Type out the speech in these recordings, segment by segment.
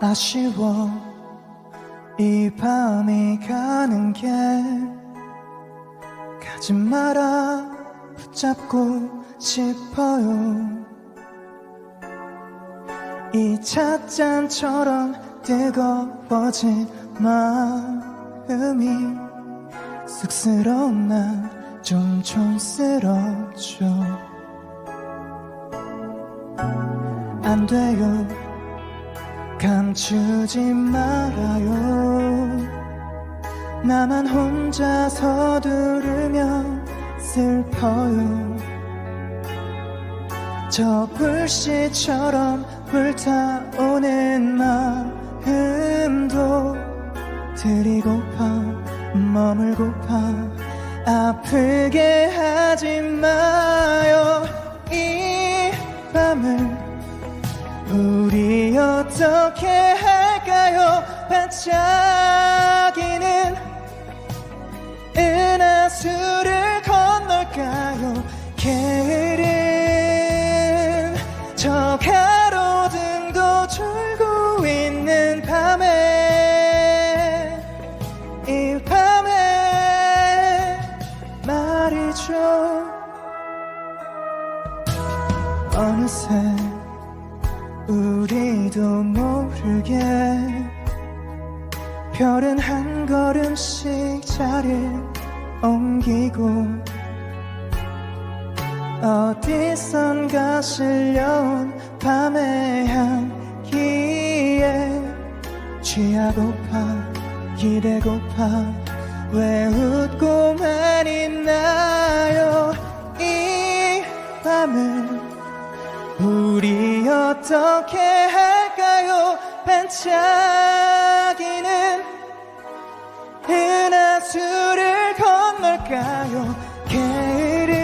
아쉬워. 이 밤이 가는 게 가지 마라. 붙잡고 싶어요. 이 찻잔처럼 뜨거워진 마음이 쑥스러운 나좀 촌스럽죠. 안 돼요 감추지 말아요. 나만 혼자서 들으면 슬퍼요. 저 불씨처럼 불타오는 마음도 드리고파 머물고파. 아프게 하지 마요 우리 어떻게 할까요? 반짝이는 은하수를 건널까요? 게으른 저 가로등도 졸고 있는 밤에 이 밤에 말이죠. 어느새 우리도 모르게 별은 한 걸음씩 자리를 옮기고 어디선가 실려온 밤의 향기에 취하고파 기대고파 왜 웃고만 있나 어떻게 할까요? 반짝이는 은하수를 건널까요? 게으른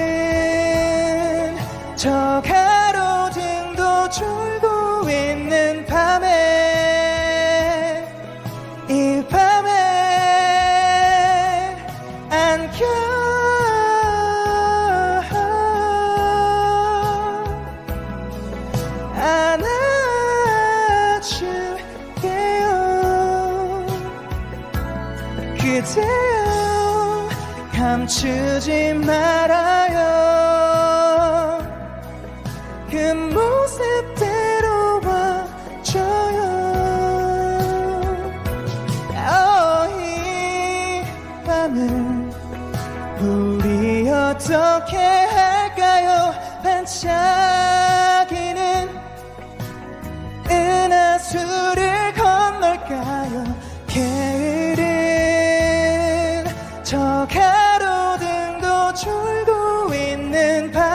저 그대여 감추지 말아요. 그 모습대로 와줘요. 어, 이 밤을 우리 어떻게 할까요? 반짝이는 은하수를 건널까요 졸고 있는 밤.